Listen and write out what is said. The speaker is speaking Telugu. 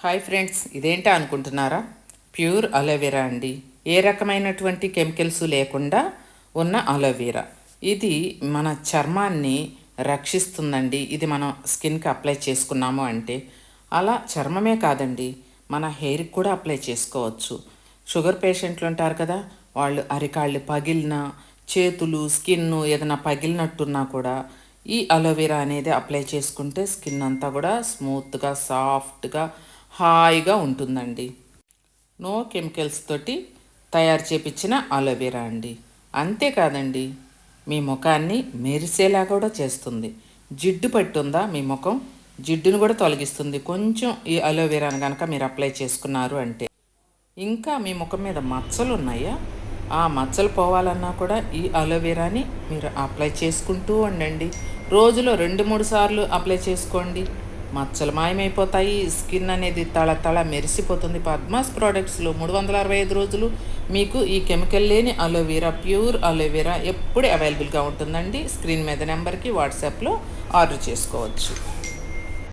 హాయ్ ఫ్రెండ్స్ ఇదేంటా అనుకుంటున్నారా? ప్యూర్ అలోవెరా అండి. ఏ రకమైనటువంటి కెమికల్స్ లేకుండా ఉన్న అలోవెరా. ఇది మన చర్మాన్ని రక్షిస్తుందండి. ఇది మనం స్కిన్కి అప్లై చేసుకున్నాము అంటే. అలా చర్మమే కాదండి మన హెయిర్కి కూడా అప్లై చేసుకోవచ్చు. షుగర్ పేషెంట్లు ఉంటారు కదా వాళ్ళు అరికాళ్ళు పగిలిన చేతులు స్కిన్ ఏదైనా పగిలినట్టున్నా కూడా ఈ అలోవెరా అనేది అప్లై చేసుకుంటే స్కిన్ అంతా కూడా స్మూత్గా సాఫ్ట్గా హాయిగా ఉంటుందండి. నో కెమికల్స్ తోటి తయారు చేపించిన అలోవెరా అండి. అంతేకాదండి మీ ముఖాన్ని మెరిసేలా కూడా చేస్తుంది. జిడ్డు పట్టుందా మీ ముఖం? జిడ్డును కూడా తొలగిస్తుంది. కొంచెం ఈ అలోవెరాను కనుక మీరు అప్లై చేసుకున్నారు అంటే. ఇంకా మీ ముఖం మీద మచ్చలు ఉన్నాయా? ఆ మచ్చలు పోవాలన్నా కూడా ఈ అలోవెరాని మీరు అప్లై చేసుకుంటూ ఉండండి. రోజులో రెండు మూడు సార్లు అప్లై చేసుకోండి. మచ్చలు మాయమైపోతాయి స్కిన్ అనేది తళ తళ మెరిసిపోతుంది. పద్మాస్ ప్రోడక్ట్స్లో మూడు వందల అరవై ఐదు రోజులు మీకు ఈ కెమికల్ లేని అలోవెరా ప్యూర్ అలోవెరా ఎప్పుడు అవైలబుల్గా ఉంటుందండి. స్క్రీన్ మీద నెంబర్కి వాట్సాప్లో ఆర్డర్ చేసుకోవచ్చు.